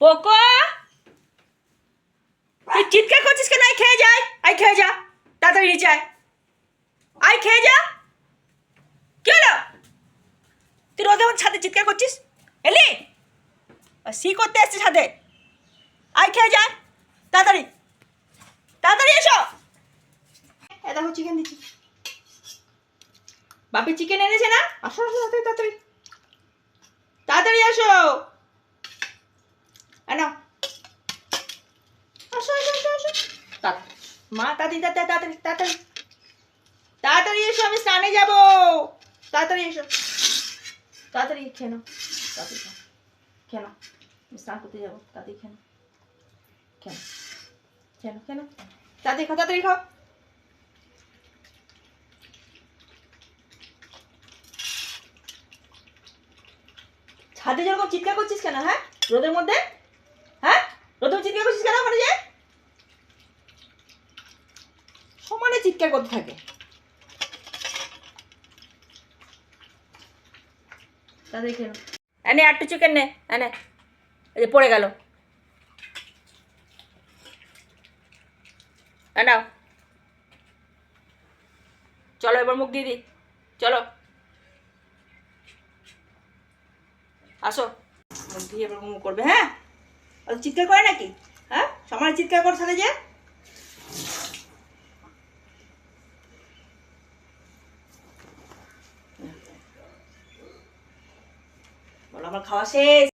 Poco? তুই চিৎকার করছিস কেন? আই খেয়ে যাই আই খেয়ে যা। তাড়াতাড়ি নিচে আয়। আই খেয়ে যা। কি হলো? তুই রোদে আমার ছাদে চিৎকার করছিস? এলি? সি করতে এসছিস ছাদে। আই খেয়ে যা তাড়াতাড়ি। তাড়াতাড়ি এসো। এ দেখো চিকেন দিচ্ছি। বাপি চিকেন এনেছে না? আসো আসো তাড়াতাড়ি তাড়াতাড়ি। তাড়াতাড়ি আসো এনো আসো আসো আসো আসো মা তাড়াতাড়ি তাড়াতাড়ি তাড়াতাড়ি তাড়াতাড়ি এসো আমি স্নানে যাব তাড়াতাড়ি এসো তাড়াতাড়ি খেয়ে নাও তাড়াতাড়ি খেয়ে আমি স্নান করতে যাব তাড়াতাড়ি খেয়ে নাও খেয়ে নাও তাড়াতাড়ি খাও তাড়াতাড়ি খাও ছাদে যেরকম চিৎকার করছিস কেন হ্যাঁ? রোদের মধ্যে? হ্যাঁ চিৎকার করছিস কেন ওখানে যে? সমানে চিৎকার করতে থাকে। এনে আটটু চিকেন নে এনে এই যে পড়ে গেল। নাও। চলো, এবার মুখ দিয়ে দিই চলো। আসো। মুখ দিয়ে এবার মুখ করবে হ্যাঁ? আর চিৎকার করে নাকি? হ্যাঁ? সমানে চিৎকার কর সাথে যে। আমার খাওয়া শেষ।